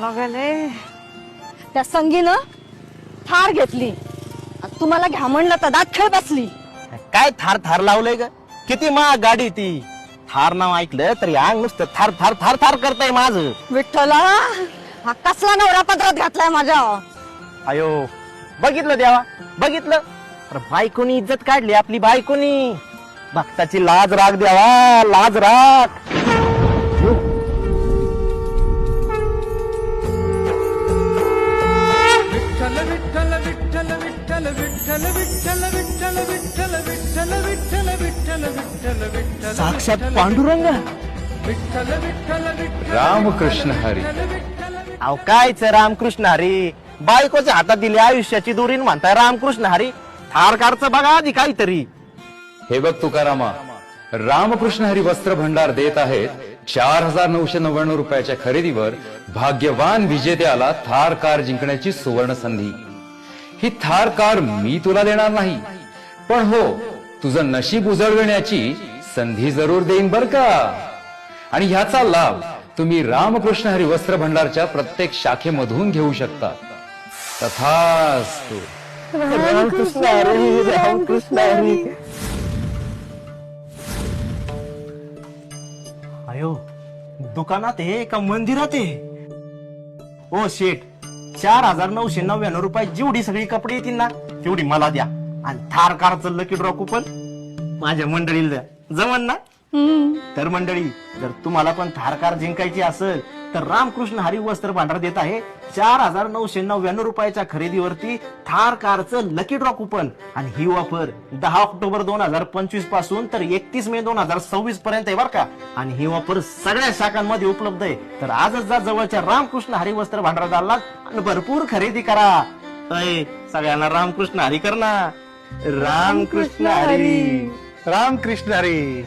लागले. त्या संगीनं थार घेतली. आणि तुम्हाला घ्या म्हणलं तर दात खेळ बसली. काय थार थार लावलंय ग? किती महाग गाडी ती. थार नाव ऐकलं तरी अंग नुसतं थार थार थार थार करताय माझं. विठ्ठला हा कसला नवरा पदरात घातलाय माझ्या? अयो बघितलं देवा बघितलं? अरे बायकोनी इज्जत काढली आपली बायकोनी. भक्ताची लाज राग द्यावा लाज राग. विठ्ठल विठ्ठल विठ्ठल विठ्ठल विठ्ठल विठ्ठल विठ्ठल विठ्ठल विठ्ठल साक्षात पांडुरंग विठ्ठल विठ्ठल विठ्ठल रामकृष्ण हरी अहो कायच रामकृष्ण हरी बायकोच्या हातात दिली आयुष्याची दुरीन म्हणताय रामकृष्ण हरी थार कारचं बघा आधी काहीतरी हे बघ तुकारामा रामकृष्ण हरी वस्त्र भंडार देत आहेत चार हजार नऊशे नव्याण्णव रुपयाच्या खरेदीवर भाग्यवान विजेत्याला थार कार जिंकण्याची सुवर्ण संधी ही थार कार मी तुला देणार नाही. पण हो तुझं नशीब उजळविण्याची संधी जरूर देईन बर का? आणि ह्याचा लाभ तुम्ही रामकृष्ण हरी वस्त्र भंडारच्या प्रत्येक शाखेमधून घेऊ शकता. तथास्तु. रामकृष्ण हरी रामकृष्ण हरी. अयो दुकानात आहे का? मंदिरात आहे? ओ शेठ चार हजार नऊशे नव्याण्णव रुपये जेवढी सगळी कपडे येतील ना तेवढी मला द्या. आणि थार कारचं लकी ड्रॉ कुपन माझ्या मंडळीला द्या. जमन ना? तर मंडळी जर तुम्हाला पण थार कार जिंकायची असेल तर रामकृष्ण हरी वस्त्र भांडार देत आहे. चार हजार नऊशे नव्याण्णव रुपयाच्या खरेदीवरती थार कारचं लकी ड्रॉ कुपन आणि ही ऑफर दहा ऑक्टोबर दोन हजार पंचवीसपासून तर एकतीस मे दोन हजार सव्वीस पर्यंत आहे बरं का. आणि ही ऑफर सगळ्या शाखांमध्ये उपलब्ध आहे. तर आजच जा जवळच्या रामकृष्ण हरी वस्त्र भांडार दालनात आणि भरपूर खरेदी करा. अय, सगळ्यांना रामकृष्ण हरी कर ना. रामकृष्ण हरी. रामकृष्ण हरी.